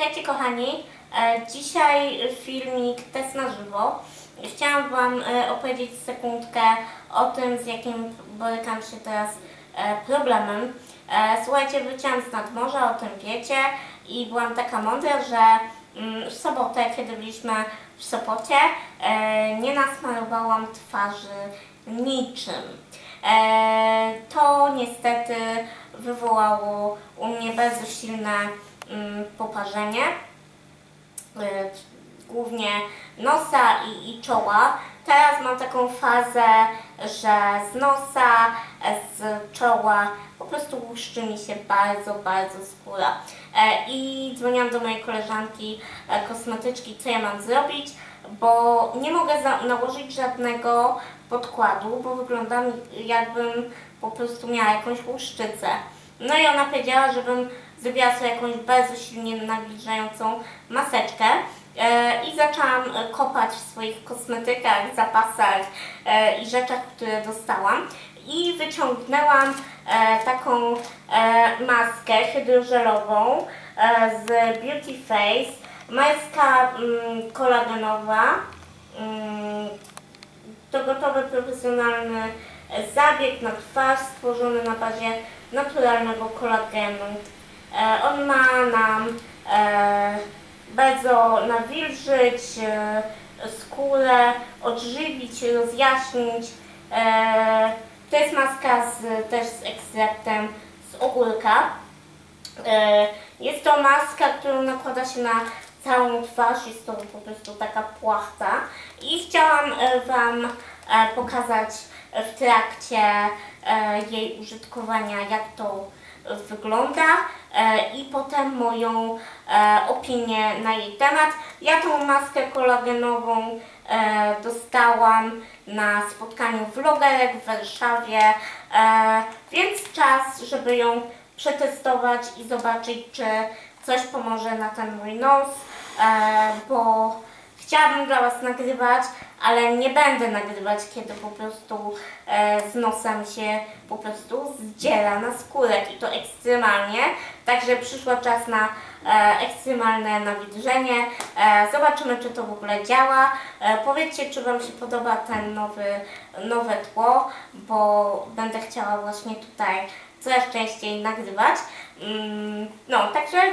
Witajcie kochani. E, Dzisiaj filmik test na żywo. Chciałam Wam e, opowiedzieć sekundkę o tym, z jakim borykam się teraz e, problemem. Słuchajcie, wróciłam z nadmorza, o tym wiecie i byłam taka mądra, że mm, w sobotę, kiedy byliśmy w Sopocie, nie nasmarowałam twarzy niczym. To niestety wywołało u mnie bardzo silne poparzenie, e, głównie nosa i, i czoła. Teraz mam taką fazę, że z nosa, z czoła po prostu łuszczy mi się bardzo, bardzo skóra. E, I dzwoniłam do mojej koleżanki e, kosmetyczki, co ja mam zrobić, bo nie mogę nałożyć żadnego podkładu, bo wyglądam jakbym po prostu miała jakąś łuszczycę. No i ona powiedziała, żebym zrobiła sobie jakąś bardzo silnie nawilżającą maseczkę. E, I zaczęłam e, kopać w swoich kosmetykach, zapasach e, i rzeczach, które dostałam. I wyciągnęłam taką maskę hydrożelową z Beauty Face. Maska mm, kolagenowa. Mm, to gotowy, profesjonalny zabieg na twarz stworzony na bazie naturalnego kolagenu. E, on ma nam e, bardzo nawilżyć e, skórę, odżywić, rozjaśnić. To jest maska z, też z ekstraktem z ogórka. Jest to maska, którą nakłada się na całą twarz, jest to po prostu taka płachta i chciałam Wam pokazać w trakcie jej użytkowania, jak to wygląda e, i potem moją e, opinię na jej temat. Ja tą maskę kolagenową e, dostałam na spotkaniu vlogerek w Warszawie, e, więc czas, żeby ją przetestować i zobaczyć, czy coś pomoże na ten mój nos, e, bo chciałabym dla Was nagrywać, ale nie będę nagrywać, kiedy po prostu e, z nosem się po prostu zdziera na skórę i to ekstremalnie. Także przyszła czas na e, ekstremalne nawilżenie. E, zobaczymy, czy to w ogóle działa. E, powiedzcie, czy Wam się podoba ten nowy, nowe tło, bo będę chciała właśnie tutaj coraz częściej nagrywać. Mm, no, także y,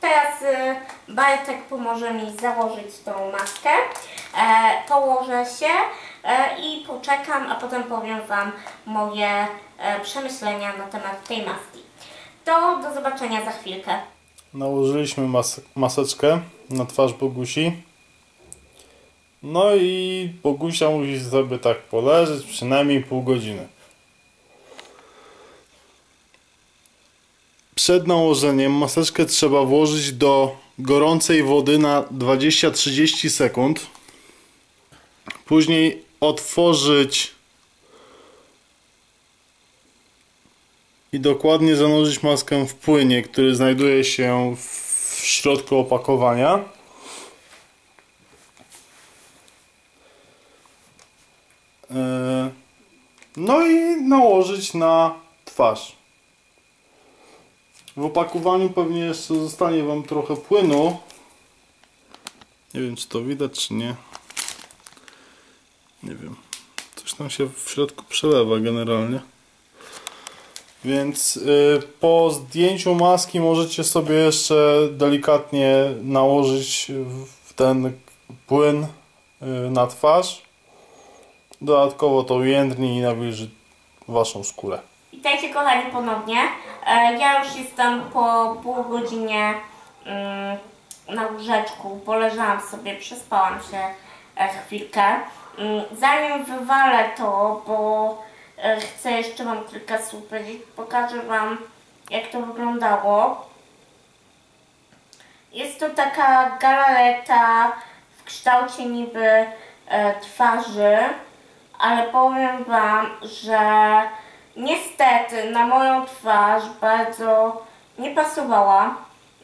teraz y, Bartek pomoże mi założyć tą maskę. E, położę się e, i poczekam, a potem powiem Wam moje e, przemyślenia na temat tej maski. To do zobaczenia za chwilkę. Nałożyliśmy mas maseczkę na twarz Bogusi. No i Bogusia musi sobie tak poleżeć przynajmniej pół godziny. Przed nałożeniem maseczkę trzeba włożyć do gorącej wody na 20-30 sekund. Później otworzyć i dokładnie zanurzyć maskę w płynie, który znajduje się w środku opakowania. E, No i nałożyć na twarz. W opakowaniu pewnie jeszcze zostanie Wam trochę płynu. Nie wiem, czy to widać, czy nie. Nie wiem. Coś tam się w środku przelewa generalnie. Więc y, po zdjęciu maski możecie sobie jeszcze delikatnie nałożyć ten płyn y, na twarz. Dodatkowo to ujędrni i nawilży Waszą skórę. Witajcie kochani ponownie. E, Ja już jestem po pół godzinie mm, na łóżeczku, poleżałam sobie, przespałam się e, chwilkę. Mm, Zanim wywalę to, bo e, chcę jeszcze Wam kilka słów powiedzieć, pokażę Wam jak to wyglądało. Jest to taka galareta w kształcie niby twarzy, ale powiem Wam, że niestety na moją twarz bardzo nie pasowała.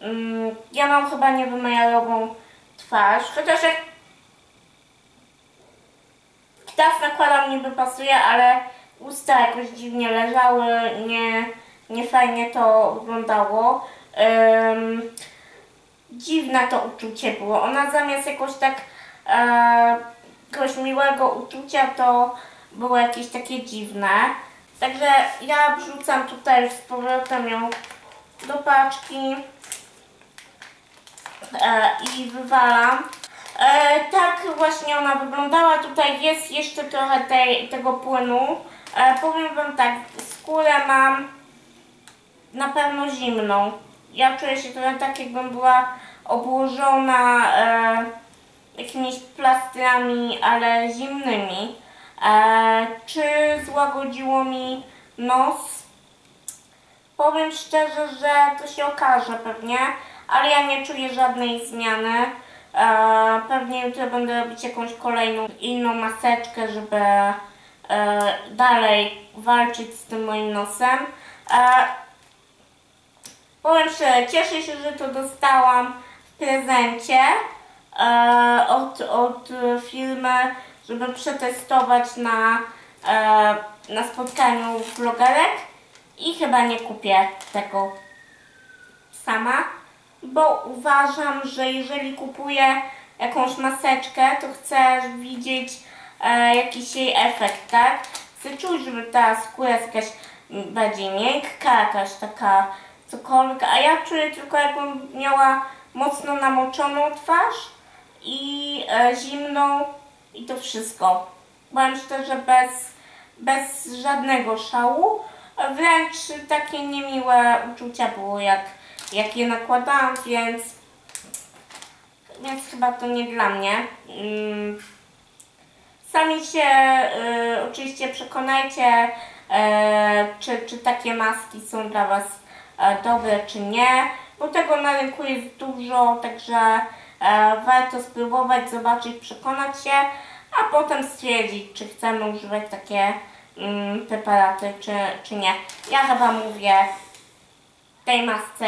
Mm, Ja mam chyba niewymiarową twarz, chociaż jak teraz nakładam niby pasuje, ale usta jakoś dziwnie leżały, nie, nie fajnie to wyglądało. Ym, dziwne to uczucie było. Ona zamiast jakoś tak e, jakiegoś miłego uczucia, to było jakieś takie dziwne. Także ja wrzucam tutaj z powrotem ją do paczki e, i wywalam. E, tak właśnie ona wyglądała. Tutaj jest jeszcze trochę tej, tego płynu. E, powiem Wam tak, skórę mam na pewno zimną. Ja czuję się trochę tak, jakbym była obłożona jakimiś plastrami, ale zimnymi. E, czy złagodziło mi nos? Powiem szczerze, że to się okaże pewnie, ale ja nie czuję żadnej zmiany. E, pewnie jutro będę robić jakąś kolejną inną maseczkę, żeby e, dalej walczyć z tym moim nosem. Powiem szczerze, cieszę się, że to dostałam w prezencie od, od firmy, żeby przetestować na, e, na spotkaniu vlogerek i chyba nie kupię tego sama, bo uważam, że jeżeli kupuję jakąś maseczkę, to chcę widzieć e, jakiś jej efekt, tak? Chcę czuć, żeby ta skóra jest jakaś bardziej miękka, jakaś taka cokolwiek, a ja czuję tylko jakbym miała mocno namoczoną twarz i e, zimną i to wszystko. Powiem szczerze, bez, bez żadnego szału. Wręcz takie niemiłe uczucia było, jak, jak je nakładałam, więc, więc chyba to nie dla mnie. Mm. Sami się y, oczywiście przekonajcie, y, czy, czy takie maski są dla Was y, dobre, czy nie. Bo tego na rynku jest dużo, także e, warto spróbować, zobaczyć, przekonać się, a potem stwierdzić, czy chcemy używać takie mm, preparaty, czy, czy nie. Ja chyba mówię tej masce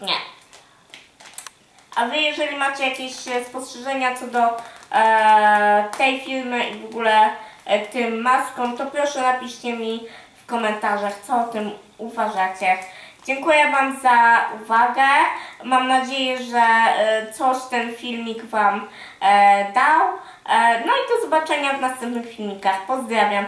nie. A Wy, jeżeli macie jakieś e, spostrzeżenia co do e, tej firmy i w ogóle e, tym maskom, to proszę napiszcie mi w komentarzach, co o tym uważacie. Dziękuję Wam za uwagę. Mam nadzieję, że e, coś ten filmik Wam e, dał. E, no i do zobaczenia w następnych filmikach. Pozdrawiam.